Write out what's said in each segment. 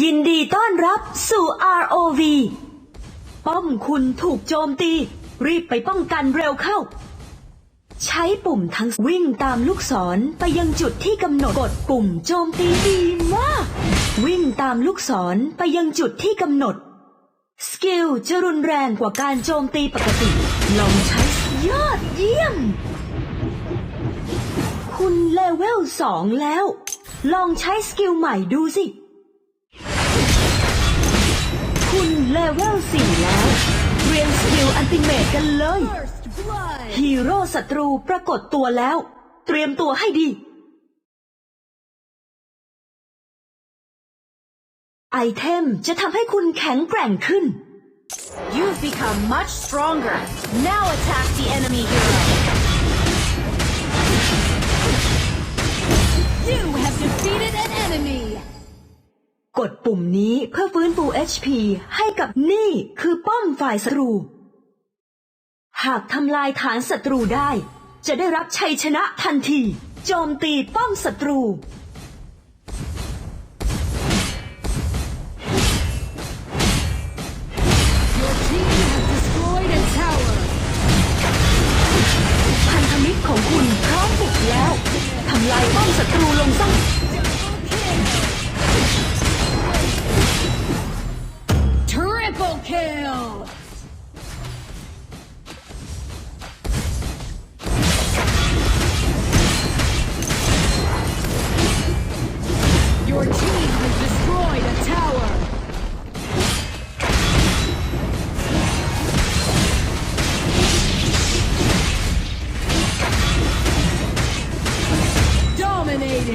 ยินดีต้อนรับสู่ ROV ป้อมคุณถูกโจมตี รีบไปป้องกันเร็วเข้า ใช้ปุ่มทั้งวิ่งตามลูกศรไปยังจุดที่กำหนดกดปุ่มโจมตีดีมาก วิ่งตามลูกศรไปยังจุดที่กำหนด สกิลจะรุนแรงกว่าการโจมตีปกติ ลองใช้ยอดเยี่ยม คุณเลเวลสองแล้ว ลองใช้สกิลใหม่ดูสิ คุณเลเวลสี่แล้ว เรียนสกิลอันติเมตกันเลย First blood. ฮีโร่ศัตรูปรากฏตัวแล้ว เตรียมตัวให้ดี ไอเทมจะทำให้คุณแข็งแกร่งขึ้น You've become much stronger. Now attack the enemy hero. You have defeated an enemy. กดปุ่มนี้เพื่อฟื้นฟู HP ให้กับนี่คือป้อมฝ่ายศัตรู หากทำลายฐานศัตรูได้ จะได้รับชัยชนะทันที โจมตีป้อมศัตรู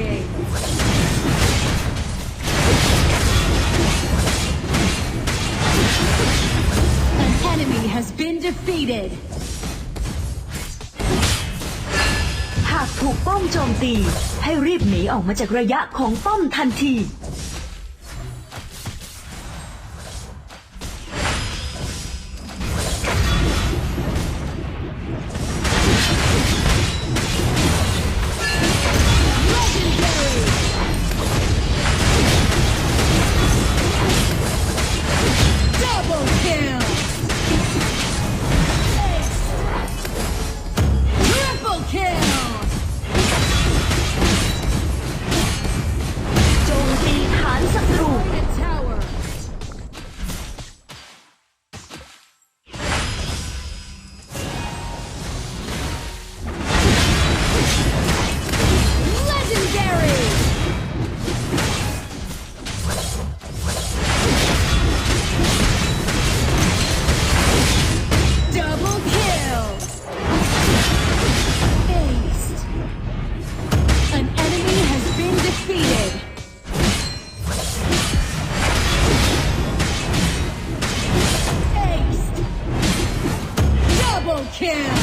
An enemy has been defeated. หากถูกป้อมโจมตี ให้รีบหนีออกมาจากระยะของป้อมทันที kill!